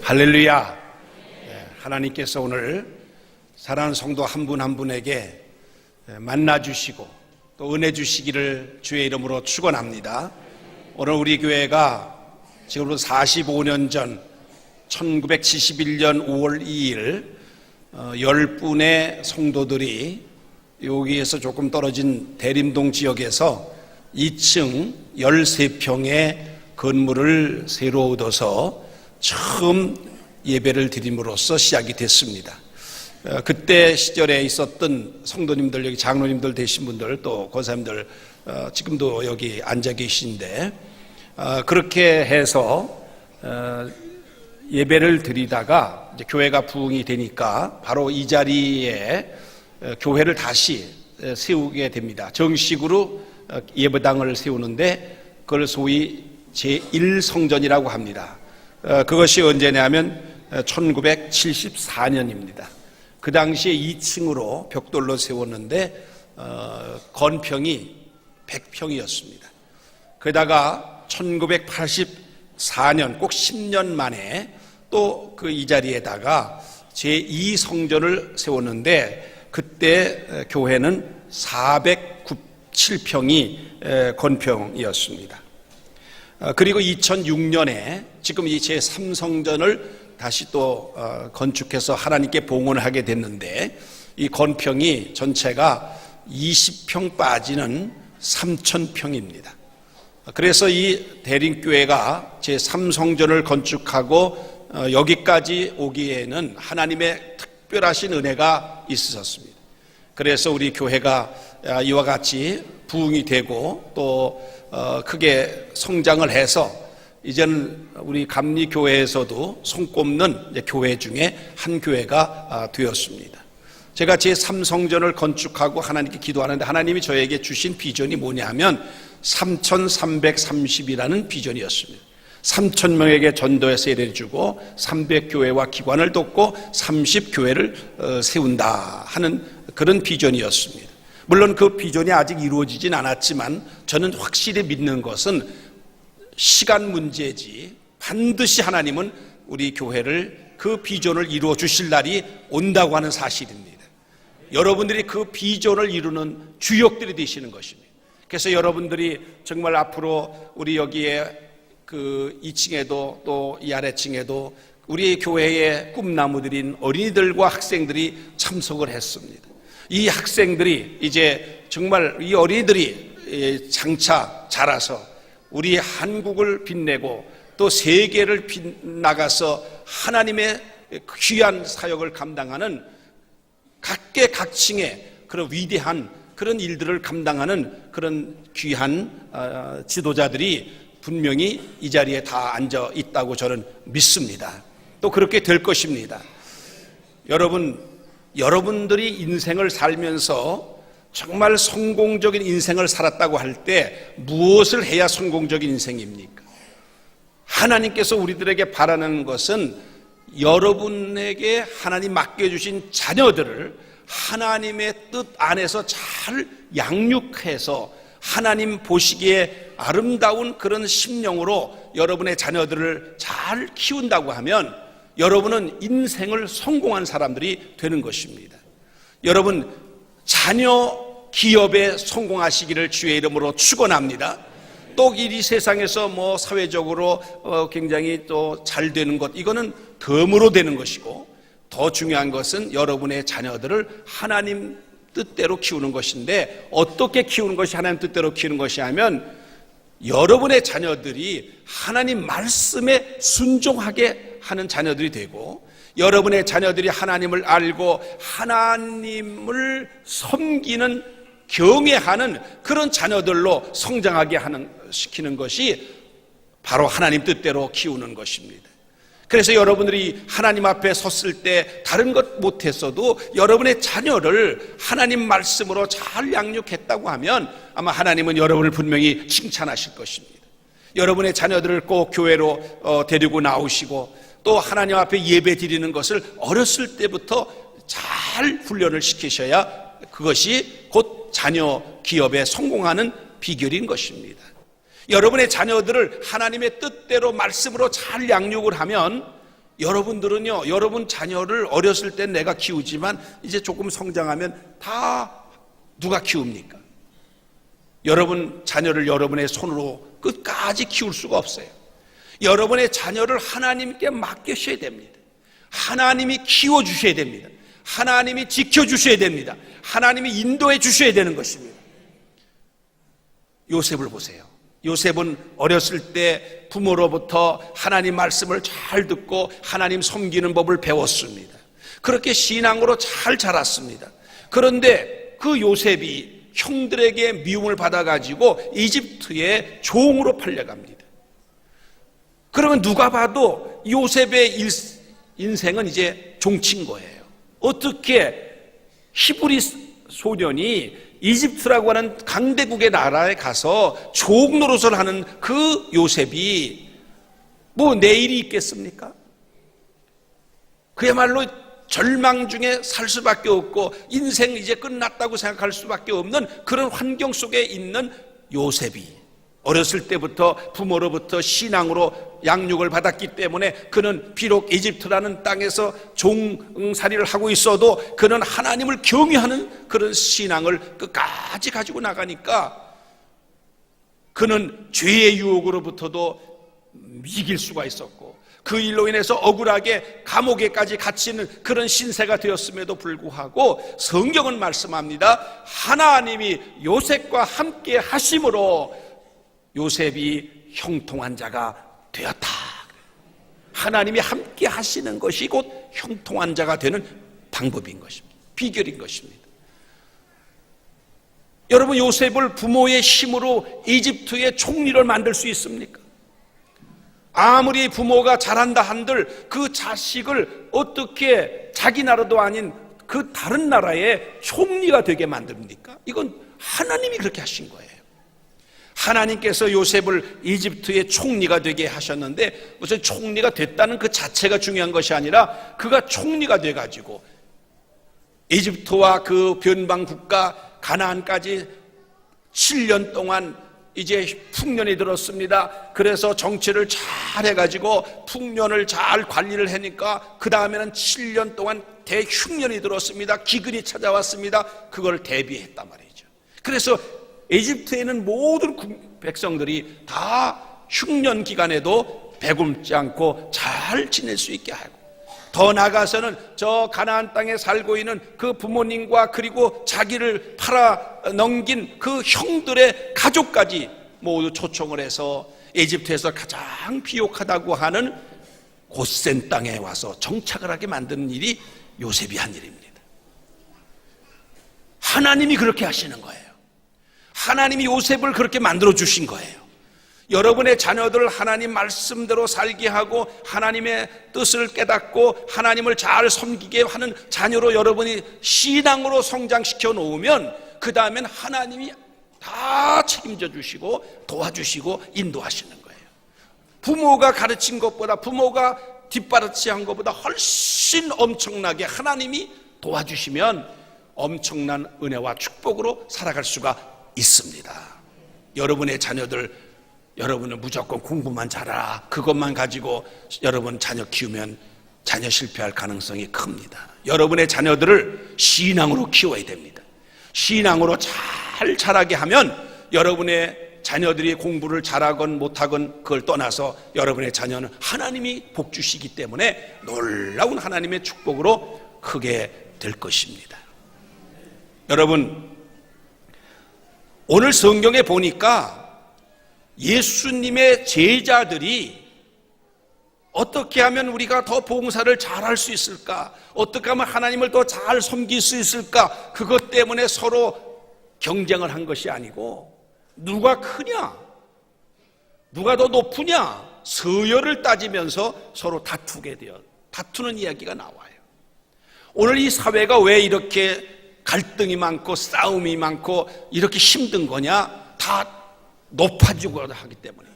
할렐루야. 예, 하나님께서 오늘 사랑하는 성도 한 분한 분에게 예, 만나 주시고 또 은혜 주시기를 주의 이름으로 축원합니다. 오늘 우리 교회가 지금으로 45년 전 1971년 5월 2일 10분의 성도들이 여기에서 조금 떨어진 대림동 지역에서 2층 13평의 건물을 새로 얻어서 처음 예배를 드림으로써 시작이 됐습니다. 어, 그때 시절에 있었던 성도님들 여기 장로님들 되신 분들 또 권사님들 어, 지금도 여기 앉아 계신데 어, 그렇게 해서 예배를 드리다가 교회가 부흥이 되니까 바로 이 자리에 교회를 다시 세우게 됩니다. 정식으로 예배당을 세우는데 그걸 소위 제1성전이라고 합니다. 어, 그것이 언제냐면 1974년입니다. 그 당시에 2층으로 벽돌로 세웠는데 어, 건평이 100평이었습니다. 그러다가 1984년 꼭 10년 만에 또 그 이 자리에다가 제2성전을 세웠는데 그때 교회는 497평이 건평이었습니다. 어, 그리고 2006년에 지금 이 제3성전을 다시 또 어, 건축해서 하나님께 봉헌을 하게 됐는데 이 건평이 전체가 20평 빠지는 3천평입니다. 그래서 이 대림교회가 제3성전을 건축하고 어, 여기까지 오기에는 하나님의 특별하신 은혜가 있으셨습니다. 그래서 우리 교회가 이와 같이 부흥이 되고 또 어, 크게 성장을 해서 이제는 우리 감리 교회에서도 손꼽는 교회 중에 한 교회가 아, 되었습니다. 제가 제 3성전을 건축하고 하나님께 기도하는데 하나님이 저에게 주신 비전이 뭐냐면 3,330이라는 비전이었습니다. 3천 명에게 전도의 세례를 주고 300교회와 기관을 돕고 30교회를 어, 세운다 하는 그런 비전이었습니다. 물론 그 비전이 아직 이루어지진 않았지만 저는 확실히 믿는 것은 시간 문제지 반드시 하나님은 우리 교회를 그 비전을 이루어 주실 날이 온다고 하는 사실입니다. 여러분들이 그 비전을 이루는 주역들이 되시는 것입니다. 그래서 여러분들이 정말 앞으로 우리 여기에 그 2층에도 또 이 아래층에도 우리 교회의 꿈나무들인 어린이들과 학생들이 참석을 했습니다. 이 학생들이 이제 정말 이 어린이들이 장차 자라서 우리 한국을 빛내고 또 세계를 빛나가서 하나님의 귀한 사역을 감당하는 각계각층의 그런 위대한 그런 일들을 감당하는 그런 귀한 어, 지도자들이 분명히 이 자리에 다 앉아 있다고 저는 믿습니다. 또 그렇게 될 것입니다. 여러분 여러분들이 인생을 살면서 정말 성공적인 인생을 살았다고 할 때 무엇을 해야 성공적인 인생입니까? 하나님께서 우리들에게 바라는 것은 여러분에게 하나님 맡겨주신 자녀들을 하나님의 뜻 안에서 잘 양육해서 하나님 보시기에 아름다운 그런 심령으로 여러분의 자녀들을 잘 키운다고 하면 여러분은 인생을 성공한 사람들이 되는 것입니다. 여러분 자녀 기업에 성공하시기를 주의 이름으로 축원합니다. 또이 세상에서 뭐 사회적으로 어, 굉장히 또 잘 되는 것 이거는 덤으로 되는 것이고 더 중요한 것은 여러분의 자녀들을 하나님 뜻대로 키우는 것인데 어떻게 키우는 것이 하나님 뜻대로 키우는 것이 하면 여러분의 자녀들이 하나님 말씀에 순종하게 하는 자녀들이 되고 여러분의 자녀들이 하나님을 알고 하나님을 섬기는 경외하는 그런 자녀들로 성장하게 하는 시키는 것이 바로 하나님 뜻대로 키우는 것입니다. 그래서 여러분들이 하나님 앞에 섰을 때 다른 것 못했어도 여러분의 자녀를 하나님 말씀으로 잘 양육했다고 하면 아마 하나님은 여러분을 분명히 칭찬하실 것입니다. 여러분의 자녀들을 꼭 교회로 어, 데리고 나오시고 또 하나님 앞에 예배 드리는 것을 어렸을 때부터 잘 훈련을 시키셔야 그것이 곧 자녀 기업에 성공하는 비결인 것입니다. 여러분의 자녀들을 하나님의 뜻대로 말씀으로 잘 양육을 하면 여러분들은요, 여러분 자녀를 어렸을 때 내가 키우지만 이제 조금 성장하면 다 누가 키웁니까? 여러분 자녀를 여러분의 손으로 끝까지 키울 수가 없어요. 여러분의 자녀를 하나님께 맡기셔야 됩니다. 하나님이 키워주셔야 됩니다. 하나님이 지켜주셔야 됩니다. 하나님이 인도해 주셔야 되는 것입니다. 요셉을 보세요. 요셉은 어렸을 때 부모로부터 하나님 말씀을 잘 듣고 하나님 섬기는 법을 배웠습니다. 그렇게 신앙으로 잘 자랐습니다. 그런데 그 요셉이 형들에게 미움을 받아가지고 이집트의 종으로 팔려갑니다. 그러면 누가 봐도 요셉의 일, 인생은 이제 종친 거예요. 어떻게 히브리 소년이 이집트라고 하는 강대국의 나라에 가서 종 노릇을 하는 그 요셉이 뭐 내일이 있겠습니까? 그야말로 절망 중에 살 수밖에 없고 인생 이제 끝났다고 생각할 수밖에 없는 그런 환경 속에 있는 요셉이 어렸을 때부터 부모로부터 신앙으로 양육을 받았기 때문에 그는 비록 이집트라는 땅에서 종살이를 하고 있어도 그는 하나님을 경외하는 그런 신앙을 끝까지 가지고 나가니까 그는 죄의 유혹으로부터도 이길 수가 있었고 그 일로 인해서 억울하게 감옥에까지 갇히는 그런 신세가 되었음에도 불구하고 성경은 말씀합니다. 하나님이 요셉과 함께 하심으로 요셉이 형통한 자가 되었다. 하나님이 함께 하시는 것이 곧 형통한 자가 되는 방법인 것입니다. 비결인 것입니다. 여러분 요셉을 부모의 힘으로 이집트의 총리를 만들 수 있습니까? 아무리 부모가 잘한다 한들 그 자식을 어떻게 자기 나라도 아닌 그 다른 나라의 총리가 되게 만듭니까? 이건 하나님이 그렇게 하신 거예요. 하나님께서 요셉을 이집트의 총리가 되게 하셨는데 무슨 총리가 됐다는 그 자체가 중요한 것이 아니라 그가 총리가 돼 가지고 이집트와 그 변방 국가 가나안까지 7년 동안 이제 풍년이 들었습니다. 그래서 정치를 잘 해가지고 풍년을 잘 관리를 하니까 그 다음에는 7년 동안 대흉년이 들었습니다. 기근이 찾아왔습니다. 그걸 대비했단 말이죠. 그래서 이집트에 는 모든 백성들이 다 흉년 기간에도 배굶지 않고 잘 지낼 수 있게 하고 더 나아가서는 저 가나안 땅에 살고 있는 그 부모님과 그리고 자기를 팔아 넘긴 그 형들의 가족까지 모두 초청을 해서 이집트에서 가장 비옥하다고 하는 고센 땅에 와서 정착을 하게 만드는 일이 요셉이 한 일입니다. 하나님이 그렇게 하시는 거예요. 하나님이 요셉을 그렇게 만들어 주신 거예요. 여러분의 자녀들을 하나님 말씀대로 살게 하고 하나님의 뜻을 깨닫고 하나님을 잘 섬기게 하는 자녀로 여러분이 신앙으로 성장시켜 놓으면 그 다음엔 하나님이 다 책임져 주시고 도와주시고 인도하시는 거예요. 부모가 가르친 것보다 부모가 뒷바라치한 것보다 훨씬 엄청나게 하나님이 도와주시면 엄청난 은혜와 축복으로 살아갈 수가 있습니다. 여러분의 자녀들 여러분은 무조건 공부만 잘하라. 그것만 가지고 여러분 자녀 키우면 자녀 실패할 가능성이 큽니다. 여러분의 자녀들을 신앙으로 키워야 됩니다. 신앙으로 잘 자라게 하면 여러분의 자녀들이 공부를 잘하건 못하건 그걸 떠나서 여러분의 자녀는 하나님이 복 주시기 때문에 놀라운 하나님의 축복으로 크게 될 것입니다. 여러분, 오늘 성경에 보니까 예수님의 제자들이 어떻게 하면 우리가 더 봉사를 잘 할 수 있을까? 어떻게 하면 하나님을 더 잘 섬길 수 있을까? 그것 때문에 서로 경쟁을 한 것이 아니고 누가 크냐? 누가 더 높으냐? 서열을 따지면서 서로 다투게 되어 다투는 이야기가 나와요. 오늘 이 사회가 왜 이렇게 갈등이 많고 싸움이 많고 이렇게 힘든 거냐? 다 높아지고 하기 때문에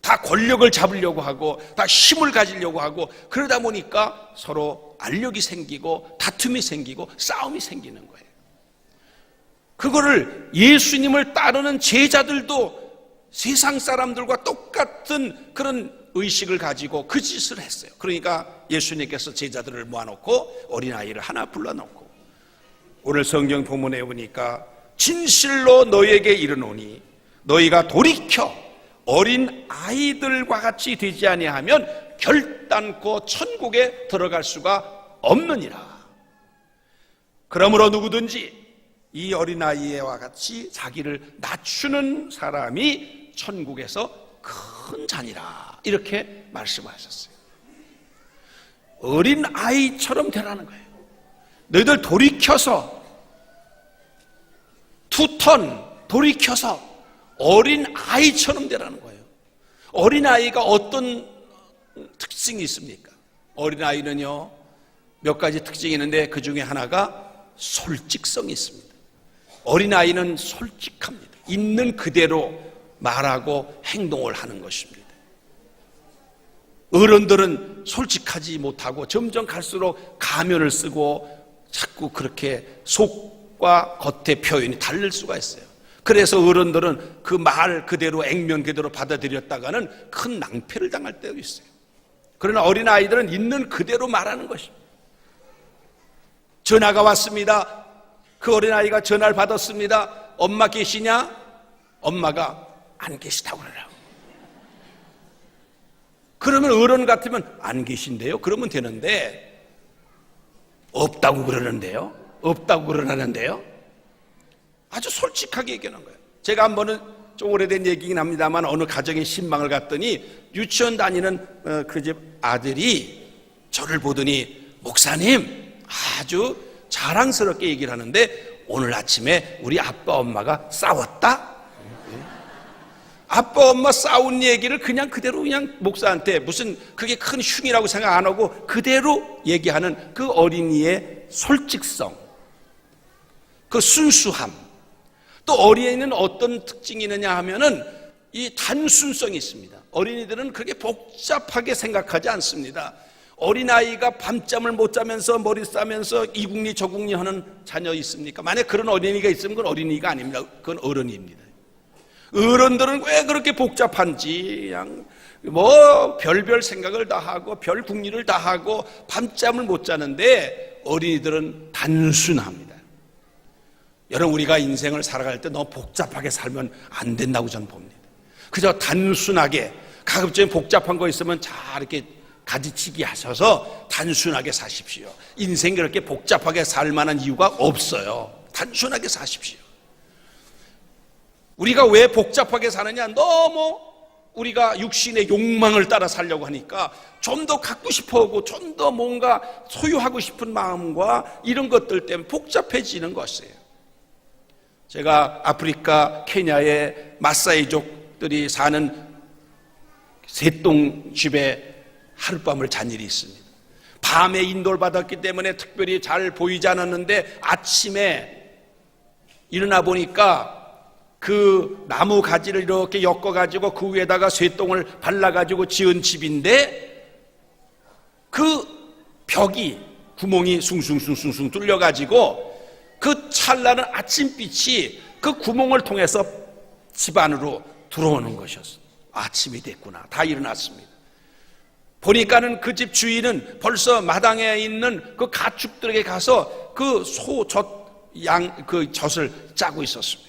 다 권력을 잡으려고 하고 다 힘을 가지려고 하고 그러다 보니까 서로 알력이 생기고 다툼이 생기고 싸움이 생기는 거예요. 그거를 예수님을 따르는 제자들도 세상 사람들과 똑같은 그런 의식을 가지고 그 짓을 했어요. 그러니까 예수님께서 제자들을 모아놓고 어린아이를 하나 불러놓고 오늘 성경 본문에 보니까 진실로 너희에게 이르노니 너희가 돌이켜 어린 아이들과 같이 되지 아니하면 결단코 천국에 들어갈 수가 없느니라. 그러므로 누구든지 이 어린아이와 같이 자기를 낮추는 사람이 천국에서 큰 잔이라. 이렇게 말씀하셨어요. 어린 아이처럼 되라는 거예요. 너희들 돌이켜서 투턴 돌이켜서 어린 아이처럼 되라는 거예요. 어린 아이가 어떤 특징이 있습니까? 어린 아이는요 몇 가지 특징이 있는데 그 중에 하나가 솔직성이 있습니다. 어린 아이는 솔직합니다. 있는 그대로 말하고 행동을 하는 것입니다. 어른들은 솔직하지 못하고 점점 갈수록 가면을 쓰고 자꾸 그렇게 속과 겉의 표현이 다를 수가 있어요. 그래서 어른들은 그 말 그대로 액면 그대로 받아들였다가는 큰 낭패를 당할 때도 있어요. 그러나 어린 아이들은 있는 그대로 말하는 것입니다. 전화가 왔습니다. 그 어린 아이가 전화를 받았습니다. 엄마 계시냐? 엄마가 안 계시다고 그러라고. 그러면 어른 같으면 안 계신데요? 그러면 되는데 없다고 그러는데요? 없다고 그러는데요? 아주 솔직하게 얘기하는 거예요. 제가 한 번은 좀 오래된 얘기긴 합니다만 어느 가정에 신방을 갔더니 유치원 다니는 그 집 아들이 저를 보더니 목사님 아주 자랑스럽게 얘기를 하는데 오늘 아침에 우리 아빠 엄마가 싸웠다? 아빠 엄마 싸운 얘기를 그냥 그대로 그냥 목사한테 무슨 그게 큰 흉이라고 생각 안 하고 그대로 얘기하는 그 어린이의 솔직성, 그 순수함. 또 어린이는 어떤 특징이 있느냐 하면은 이 단순성이 있습니다. 어린이들은 그렇게 복잡하게 생각하지 않습니다. 어린아이가 밤잠을 못 자면서 머리 싸면서 이국리 저국리 하는 자녀 있습니까? 만약 그런 어린이가 있으면 그건 어린이가 아닙니다. 그건 어른입니다. 어른들은 왜 그렇게 복잡한지 그냥 뭐 별별 생각을 다 하고 별 궁리를 다 하고 밤잠을 못 자는데 어린이들은 단순합니다. 여러분 우리가 인생을 살아갈 때 너무 복잡하게 살면 안 된다고 저는 봅니다. 그저 단순하게 가급적인 복잡한 거 있으면 잘 이렇게 가지치기 하셔서 단순하게 사십시오. 인생 그렇게 복잡하게 살 만한 이유가 없어요. 단순하게 사십시오. 우리가 왜 복잡하게 사느냐? 너무 우리가 육신의 욕망을 따라 살려고 하니까 좀 더 갖고 싶어 하고 좀 더 뭔가 소유하고 싶은 마음과 이런 것들 때문에 복잡해지는 것이에요. 제가 아프리카 케냐의 마사이족들이 사는 새똥 집에 하룻밤을 잔 일이 있습니다. 밤에 인도를 받았기 때문에 특별히 잘 보이지 않았는데 아침에 일어나 보니까 그 나무 가지를 이렇게 엮어 가지고 그 위에다가 쇠똥을 발라 가지고 지은 집인데 그 벽이 구멍이 숭숭숭숭숭 뚫려 가지고 그 찬란한 아침빛이 그 구멍을 통해서 집 안으로 들어오는 것이었어요. 아침이 됐구나. 다 일어났습니다. 보니까는 그 집 주인은 벌써 마당에 있는 그 가축들에게 가서 그 소, 젖, 양, 그 젖을 짜고 있었습니다.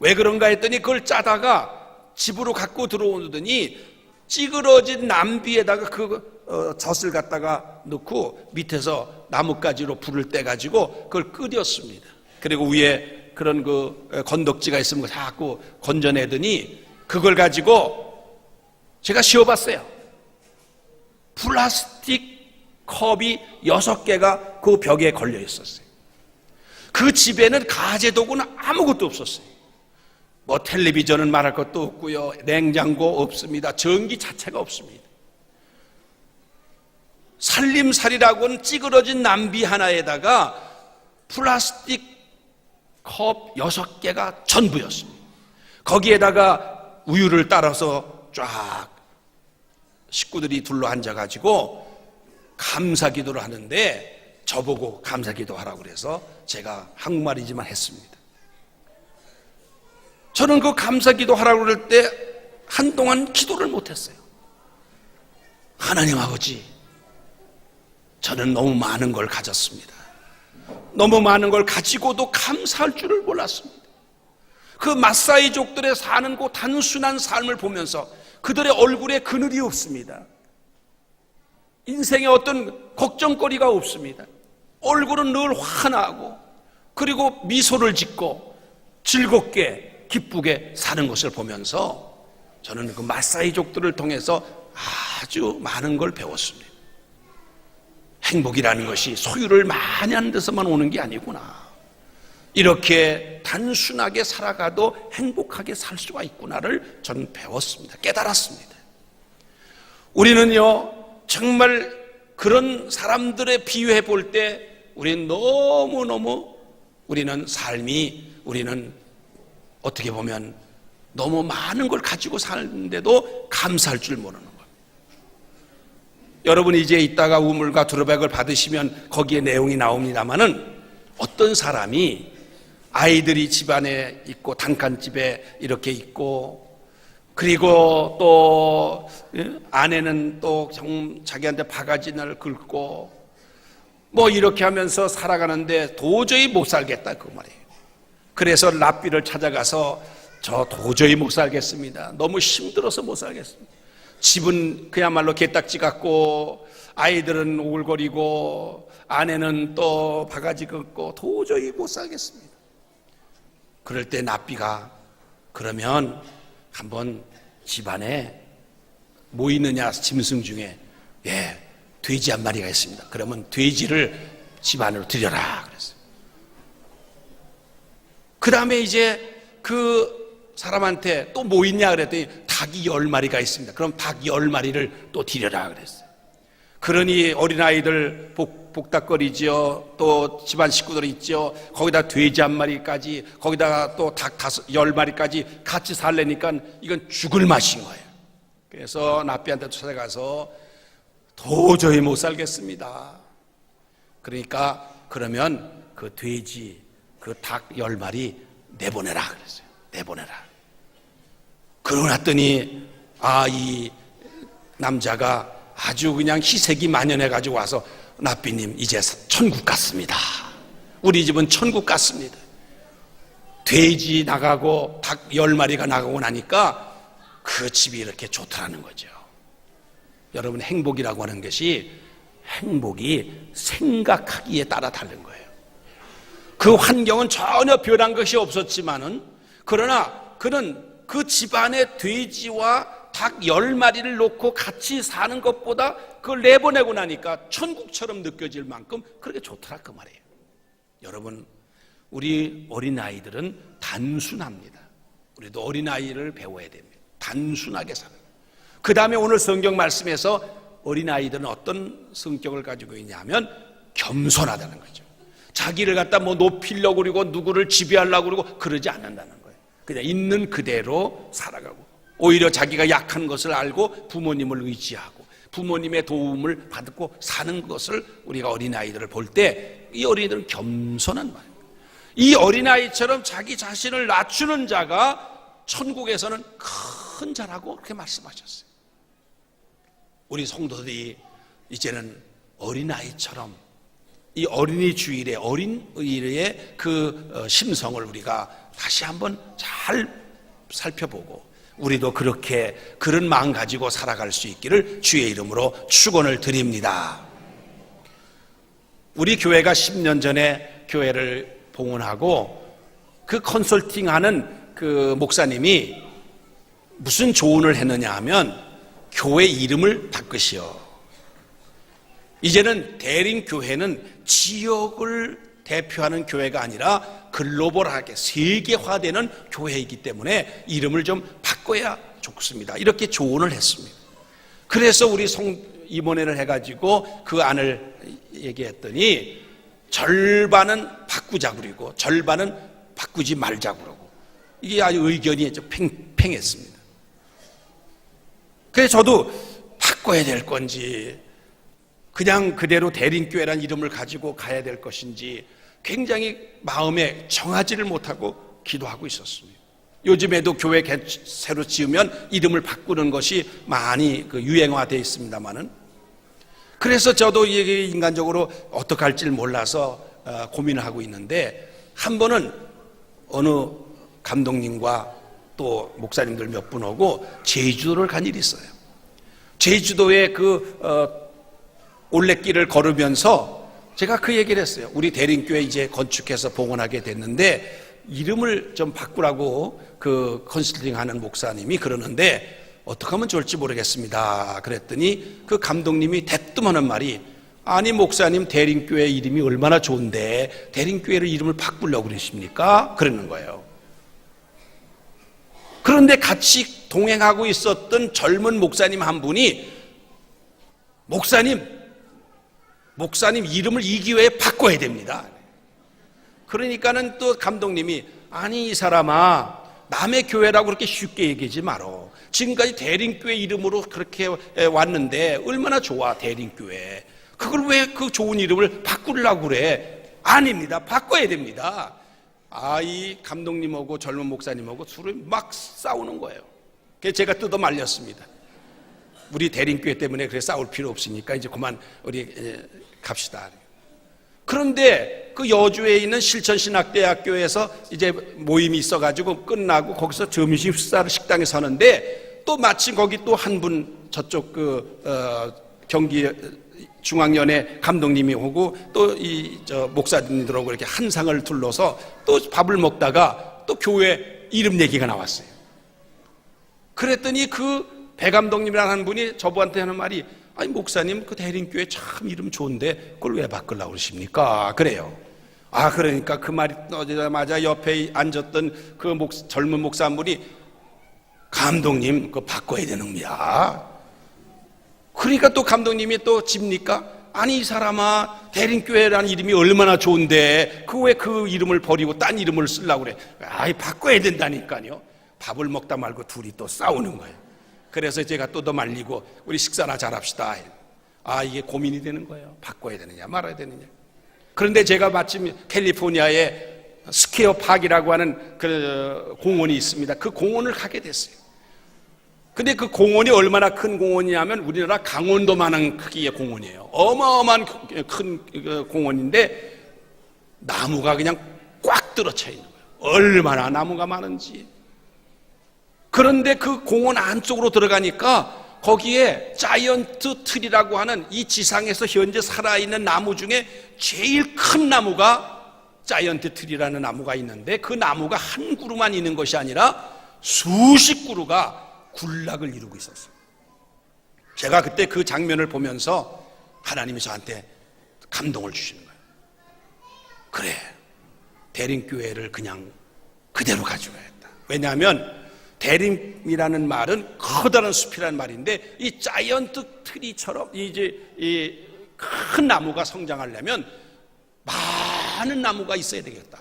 왜 그런가 했더니 그걸 짜다가 집으로 갖고 들어오더니 찌그러진 남비에다가 그 어, 젖을 갖다가 넣고 밑에서 나뭇가지로 불을 떼가지고 그걸 끓였습니다. 그리고 위에 그런 그 건덕지가 있으면 자꾸 건져내더니 그걸 가지고 제가 씌워봤어요. 플라스틱 컵이 여섯 개가 그 벽에 걸려 있었어요. 그 집에는 가재 도구는 아무것도 없었어요. 뭐 텔레비전은 말할 것도 없고요. 냉장고 없습니다. 전기 자체가 없습니다. 살림살이라고는 찌그러진 남비 하나에다가 플라스틱 컵 여섯 개가 전부였습니다. 거기에다가 우유를 따라서 쫙 식구들이 둘러 앉아가지고 감사 기도를 하는데 저보고 감사 기도하라고 그래서 제가 한국말이지만 했습니다. 저는 그 감사 기도 하라고 그럴 때 한동안 기도를 못했어요. 하나님 아버지, 저는 너무 많은 걸 가졌습니다. 너무 많은 걸 가지고도 감사할 줄을 몰랐습니다. 그 마사이족들의 사는 그 단순한 삶을 보면서 그들의 얼굴에 그늘이 없습니다. 인생에 어떤 걱정거리가 없습니다. 얼굴은 늘 환하고 그리고 미소를 짓고 즐겁게 기쁘게 사는 것을 보면서 저는 그 마사이족들을 통해서 아주 많은 걸 배웠습니다. 행복이라는 것이 소유를 많이 하는 데서만 오는 게 아니구나. 이렇게 단순하게 살아가도 행복하게 살 수가 있구나를 저는 배웠습니다. 깨달았습니다. 우리는요, 정말 그런 사람들에 비유해 볼 때 우리는 너무너무 우리는 삶이 우리는 어떻게 보면 너무 많은 걸 가지고 사는데도 감사할 줄 모르는. 여러분 이제 이따가 우물과 두루백을 받으시면 거기에 내용이 나옵니다만은 어떤 사람이 아이들이 집안에 있고 단칸집에 이렇게 있고 그리고 또 예? 아내는 또 정- 자기한테 바가지를 긁고 뭐 이렇게 하면서 살아가는데 도저히 못 살겠다 그 말이에요. 그래서 랍비를 찾아가서 저 도저히 못 살겠습니다. 너무 힘들어서 못 살겠습니다. 집은 그야말로 개딱지 같고 아이들은 오글거리고 아내는 또 바가지 긁고 도저히 못 살겠습니다. 그럴 때 납비가 그러면 한번 집안에 뭐 있느냐 짐승 중에 예 돼지 한 마리가 있습니다. 그러면 돼지를 집 안으로 들여라 그 다음에 이제 그 사람한테 또 뭐 있냐 그랬더니 닭이 열 마리가 있습니다. 그럼 닭 열 마리를 또 드려라 그랬어요. 그러니 어린아이들 복, 복닥거리지요. 또 집안 식구들 있죠. 거기다 돼지 한 마리까지, 거기다가 또 닭 다섯, 열 마리까지 같이 살래니까 이건 죽을 맛인 거예요. 그래서 나비한테 찾아가서 도저히 못 살겠습니다. 그러니까 그러면 그 돼지, 그 닭 열 마리 내보내라 그랬어요. 내보내라. 그러고 났더니 아 이 남자가 아주 그냥 희색이 만연해 가지고 와서 나비님 이제 천국 갔습니다. 우리 집은 천국 갔습니다. 돼지 나가고 닭 열 마리가 나가고 나니까 그 집이 이렇게 좋더라는 거죠. 여러분 행복이라고 하는 것이 행복이 생각하기에 따라 다른 거예요. 그 환경은 전혀 변한 것이 없었지만은 그러나 그는 그 집안에 돼지와 닭 열 마리를 놓고 같이 사는 것보다 그걸 내보내고 나니까 천국처럼 느껴질 만큼 그렇게 좋더라 그 말이에요. 여러분 우리 어린 아이들은 단순합니다. 우리도 어린 아이를 배워야 됩니다. 단순하게 사는. 그 다음에 오늘 성경 말씀에서 어린 아이들은 어떤 성격을 가지고 있냐면 겸손하다는 거죠. 자기를 갖다 뭐 높이려고 그러고 누구를 지배하려고 그러고 그러지 않는다는 거예요. 그냥 있는 그대로 살아가고 오히려 자기가 약한 것을 알고 부모님을 의지하고 부모님의 도움을 받고 사는 것을 우리가 어린아이들을 볼 때 이 어린이들은 겸손한 말이에요. 이 어린아이처럼 자기 자신을 낮추는 자가 천국에서는 큰 자라고 그렇게 말씀하셨어요. 우리 성도들이 이제는 어린아이처럼 이 어린이 주일의 어린의의 그 어, 심성을 우리가 다시 한번 잘 살펴보고 우리도 그렇게 그런 마음 가지고 살아갈 수 있기를 주의 이름으로 축원을 드립니다. 우리 교회가 10년 전에 교회를 봉헌하고 그 컨설팅하는 그 목사님이 무슨 조언을 했느냐 하면 교회 이름을 바꾸시오. 이제는 대림 교회는 지역을 대표하는 교회가 아니라 글로벌하게 세계화되는 교회이기 때문에 이름을 좀 바꿔야 좋습니다. 이렇게 조언을 했습니다. 그래서 우리 송 임원회를 해가지고 그 안을 얘기했더니 절반은 바꾸자 그러고 절반은 바꾸지 말자 그러고 이게 아주 의견이 좀 팽팽했습니다. 그래서 저도 바꿔야 될 건지 그냥 그대로 대림교회란 이름을 가지고 가야 될 것인지 굉장히 마음에 정하지를 못하고 기도하고 있었습니다. 요즘에도 교회 개- 새로 지으면 이름을 바꾸는 것이 많이 그 유행화되어 있습니다만은 그래서 저도 이게 인간적으로 어떻게 할지 몰라서 어, 고민을 하고 있는데 한 번은 어느 감독님과 또 목사님들 몇분 오고 제주도를 간 일이 있어요. 제주도의 그 어, 올레길을 걸으면서 제가 그 얘기를 했어요. 우리 대림교회 이제 건축해서 복원하게 됐는데 이름을 좀 바꾸라고 그 컨설팅 하는 목사님이 그러는데 어떻게 하면 좋을지 모르겠습니다. 그랬더니 그 감독님이 대뜸 하는 말이 아니 목사님 대림교회 이름이 얼마나 좋은데 대림교회를 이름을 바꾸려고 그러십니까? 그러는 거예요. 그런데 같이 동행하고 있었던 젊은 목사님 한 분이 목사님, 목사님 이름을 이 기회에 바꿔야 됩니다. 그러니까는 또 감독님이 아니 이 사람아 남의 교회라고 그렇게 쉽게 얘기하지 말어. 지금까지 대림교회 이름으로 그렇게 왔는데 얼마나 좋아 대림교회. 그걸 왜 그 좋은 이름을 바꾸려고 그래? 아닙니다. 바꿔야 됩니다. 아, 이 감독님하고 젊은 목사님하고 둘이 막 싸우는 거예요. 그래서 제가 뜯어 말렸습니다. 우리 대림교회 때문에 그래 싸울 필요 없으니까 이제 그만 우리 에, 갑시다. 그런데 그 여주에 있는 실천신학대학교에서 이제 모임이 있어가지고 끝나고 거기서 점심 식사를 식당에 서는데 또 마침 거기 또 한 분 저쪽 그 어, 경기 중앙연회 감독님이 오고 또 이 저 목사님들하고 이렇게 한 상을 둘러서 또 밥을 먹다가 또 교회 이름 얘기가 나왔어요. 그랬더니 그 배 감독님이라는 한 분이 저분한테 하는 말이 아니 목사님 그 대림교회 참 이름 좋은데 그걸 왜 바꾸려고 그러십니까? 그래요. 아 그러니까 그 말이 떠지자마자 옆에 앉았던 그 목, 젊은 목사 한 분이 감독님 그거 바꿔야 되는 겁니다. 그러니까 또 감독님이 또 집니까? 아니 이 사람아 대림교회라는 이름이 얼마나 좋은데 그 왜 그 이름을 버리고 딴 이름을 쓰려고 그래 아이 바꿔야 된다니까요 밥을 먹다 말고 둘이 또 싸우는 거예요 그래서 제가 또더 말리고 우리 식사나 잘합시다 아 이게 고민이 되는 거예요 바꿔야 되느냐 말아야 되느냐 그런데 제가 마침 캘리포니아에 스퀘어 파크라고 하는 그 공원이 있습니다 그 공원을 가게 됐어요 근데 그 공원이 얼마나 큰 공원이냐면 우리나라 강원도만한 크기의 공원이에요. 어마어마한 큰 공원인데 나무가 그냥 꽉 들어차 있는 거예요. 얼마나 나무가 많은지. 그런데 그 공원 안쪽으로 들어가니까 거기에 자이언트 트리라고 하는 이 지상에서 현재 살아있는 나무 중에 제일 큰 나무가 자이언트 트리라는 나무가 있는데 그 나무가 한 그루만 있는 것이 아니라 수십 그루가 군락을 이루고 있었어요. 제가 그때 그 장면을 보면서 하나님이 저한테 감동을 주시는 거예요. 그래, 대림교회를 그냥 그대로 가져가야겠다. 왜냐하면 대림이라는 말은 커다란 숲이라는 말인데 이 자이언트 트리처럼 이제 이 큰 나무가 성장하려면 많은 나무가 있어야 되겠다.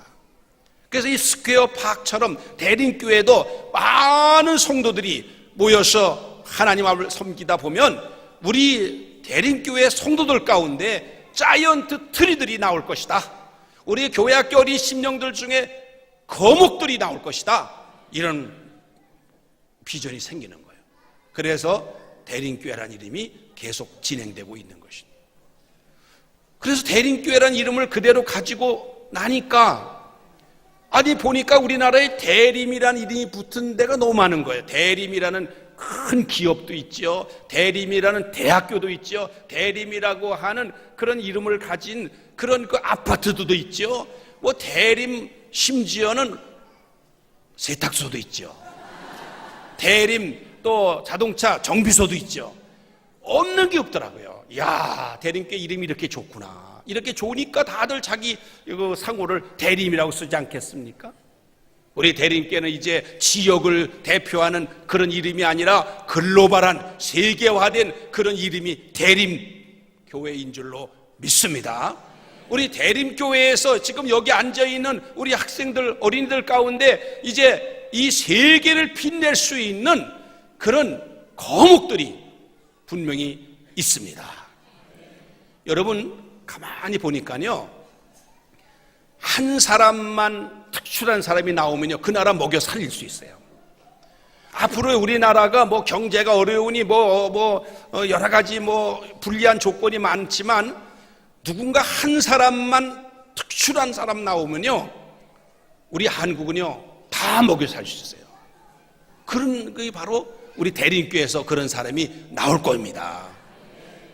그래서 이 스퀘어 파크처럼 대림교회도 많은 성도들이 모여서 하나님 앞을 섬기다 보면 우리 대림교회 성도들 가운데 자이언트 트리들이 나올 것이다. 우리 교회 학교 어린 심령들 중에 거목들이 나올 것이다. 이런 비전이 생기는 거예요. 그래서 대림교회란 이름이 계속 진행되고 있는 것입니다. 그래서 대림교회란 이름을 그대로 가지고 나니까 아니 보니까 우리나라에 대림이라는 이름이 붙은 데가 너무 많은 거예요. 대림이라는 큰 기업도 있죠. 대림이라는 대학교도 있죠. 대림이라고 하는 그런 이름을 가진 그런 그 아파트도 있죠. 뭐 대림 심지어는 세탁소도 있죠. 대림 또 자동차 정비소도 있죠. 없는 게 없더라고요. 야, 대림교 이름이 이렇게 좋구나. 이렇게 좋으니까 다들 자기 이거 상호를 대림이라고 쓰지 않겠습니까? 우리 대림교는 이제 지역을 대표하는 그런 이름이 아니라 글로벌한 세계화된 그런 이름이 대림 교회인 줄로 믿습니다. 우리 대림교회에서 지금 여기 앉아 있는 우리 학생들, 어린이들 가운데 이제 이 세계를 빛낼 수 있는 그런 거목들이 분명히 있습니다. 여러분, 가만히 보니까요, 한 사람만 특출한 사람이 나오면요. 그 나라 먹여 살릴 수 있어요. 앞으로 우리나라가 뭐 경제가 어려우니 뭐, 뭐, 어, 여러 가지 뭐 불리한 조건이 많지만 누군가 한 사람만 특출한 사람 나오면요. 우리 한국은요. 다 먹여 살수 있어요. 그런 게 바로 우리 대림교회에서 그런 사람이 나올 겁니다.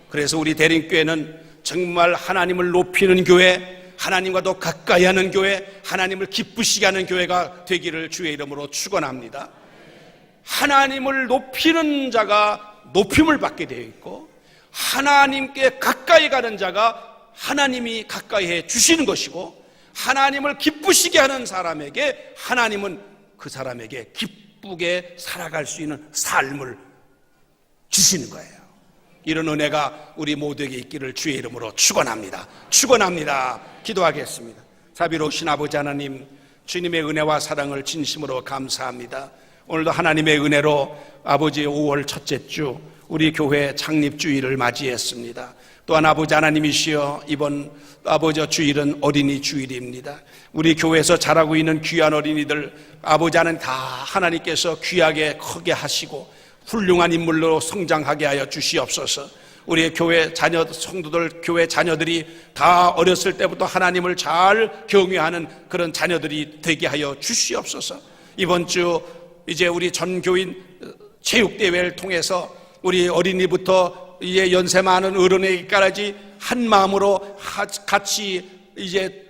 그래서 우리 대림교회는 정말 하나님을 높이는 교회, 하나님과 더 가까이 하는 교회, 하나님을 기쁘시게 하는 교회가 되기를 주의 이름으로 축원합니다. 하나님을 높이는 자가 높임을 받게 되어 있고 하나님께 가까이 가는 자가 하나님이 가까이 해 주시는 것이고 하나님을 기쁘시게 하는 사람에게 하나님은 그 사람에게 기쁘게 살아갈 수 있는 삶을 주시는 거예요. 이런 은혜가 우리 모두에게 있기를 주의 이름으로 축원합니다. 축원합니다. 기도하겠습니다. 자비로우신 아버지 하나님, 주님의 은혜와 사랑을 진심으로 감사합니다. 오늘도 하나님의 은혜로 아버지 5월 첫째 주 우리 교회 창립 주일을 맞이했습니다. 또한 아버지 하나님이시여 이번 아버지 주일은 어린이 주일입니다. 우리 교회에서 자라고 있는 귀한 어린이들 아버지 하나님 다 하나님께서 귀하게 크게 하시고 훌륭한 인물로 성장하게 하여 주시옵소서. 우리의 교회 자녀 성도들 교회 자녀들이 다 어렸을 때부터 하나님을 잘 경외하는 그런 자녀들이 되게 하여 주시옵소서. 이번 주 이제 우리 전교인 체육 대회를 통해서 우리 어린이부터 이제 연세 많은 어른에게까지 한 마음으로 하- 같이 이제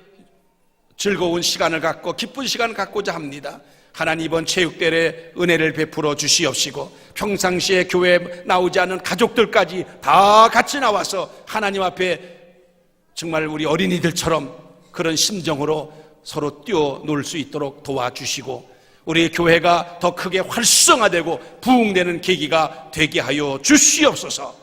즐거운 시간을 갖고 기쁜 시간을 갖고자 합니다. 하나님 이번 체육대회 은혜를 베풀어 주시옵시고 평상시에 교회 나오지 않은 가족들까지 다 같이 나와서 하나님 앞에 정말 우리 어린이들처럼 그런 심정으로 서로 뛰어놀 수 있도록 도와주시고 우리 교회가 더 크게 활성화되고 부흥되는 계기가 되게 하여 주시옵소서